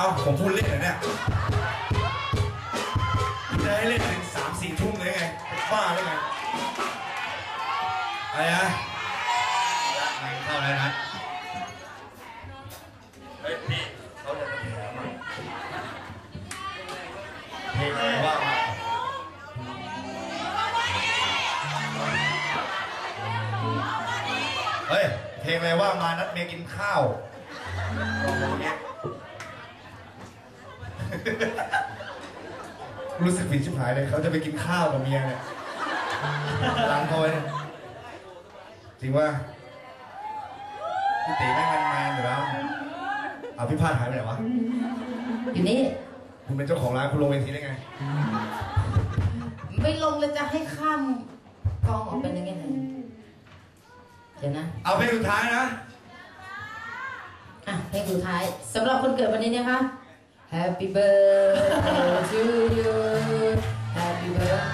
เอาผมพูดเล่นเหรอเนี่ยจะให้เล่นถึงสามสี่ทุ่มเลยไงบ้าเลยไงอะไรนะไม่เข้าแล้นะเฮ้ยพี่เขาจะแถมอะเพลงอะไรว่าเฮ้ยเพลงอะไรว่ามานัดเมียกินข้าว รู้สึกผิดชิบหายเลยเขาจะไปกินข้าวกับเมียเนี่ยล้างเขาไว้เนี่ยจริงว่าพี่ตีแม่งแมนๆอยู่แล้วเอาพี่พาดหายไปไหนวะอยู่นี่คุณเป็นเจ้าของร้านคุณลงเวทีได้ไง ไม่ลงเลยจะให้ข้ามกองออกไปยังไงเดี๋ยวนะ เอาเพลงสุดท้ายนะ อะเพลงสุดท้ายสำหรับคนเกิดวันนี้นะคะ Happy birthday to you Happy birthday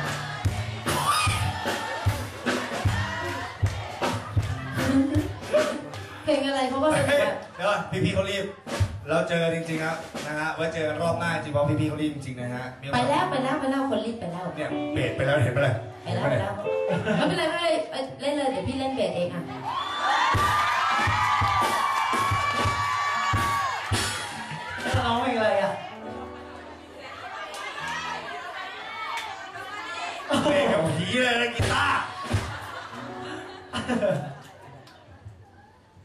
เพลงอะไรเขาก็เป็นเฮ้ยแบบ เดี๋ยวก่อนพี่ๆเขารีบ เราเจอจริงๆครับนะฮะไว้เจอกันรอบหน้าจริงเพราะพี่ๆเขารีบจริงๆนะฮะมีโอไปกาสแล้วไปแล้วไปแล้วคนรีบไปแล้วเนี่ยเบสไปแล้วเห็นปะเลยไปแล้วไปแล้วไม่เป็นไรไม่เป็นไรไปเล่นเลยเดี๋ยวพี่เล่นเบสเองอะจะ เลยนะกีตาร์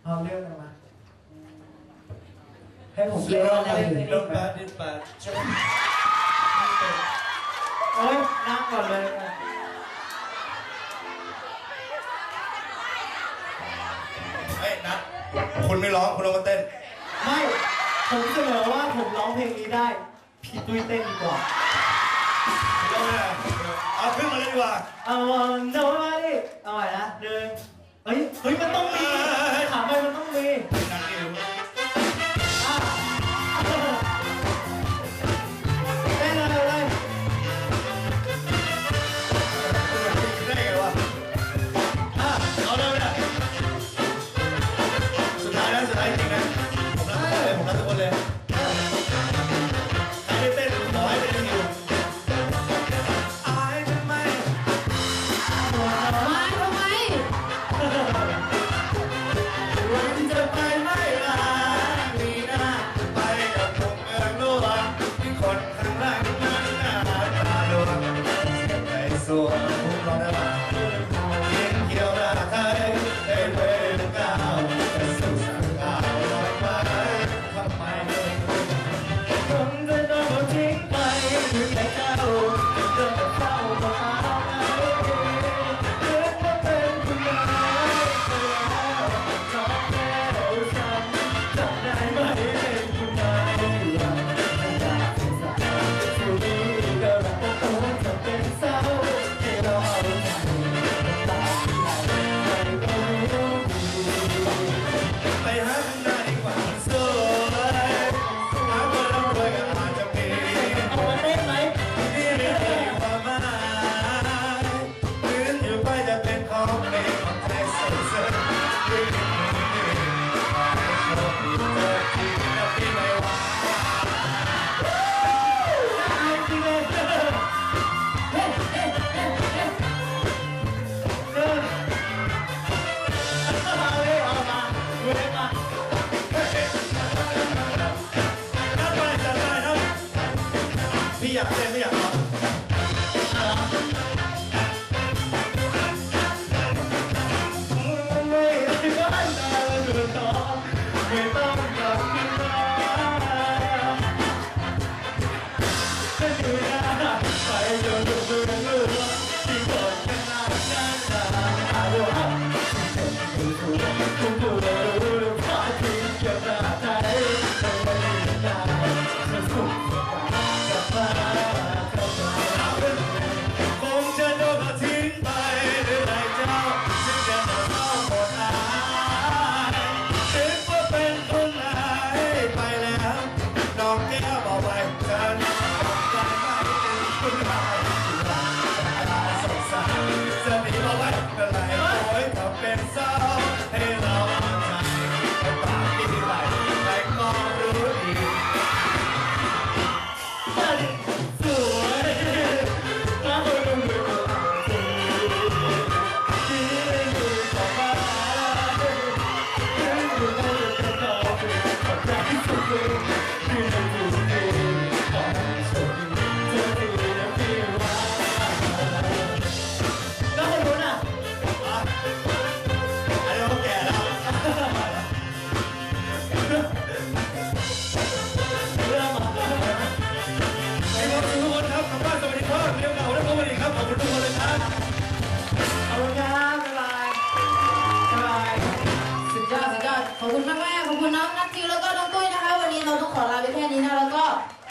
เอาเรื่องอะไรมาให้ผมเขียเล่วนอะไรเล่นอยู่เล่นลเล่งนมาดิปาชมเอ้ยนั่งก่อนเลยเฮ้ยนัดคุณไม่ร้องคุณลงมาเต้น ไม่ ผมเสนอว่าผมร้องเพลงนี้ได้ พี่ตุ้ยเต้นดีกว่าลง เลยเอาขึ้นมาเลยดีกว่าเอาโน้ตเอาใหม่นะหนึ่งเฮ้ยเฮ้ยมันต้องมีถามไปมันต้องมี ไป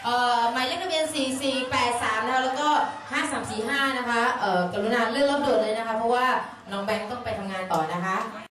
เอ่อหมายเลขทะเบียน 4483 นะคะแล้วก็ 5345 นะคะเอ่อกรุณาเลื่อนรถด่วนเลยนะคะ เพราะว่าน้องแบงค์ต้องไปทำงานต่อนะคะ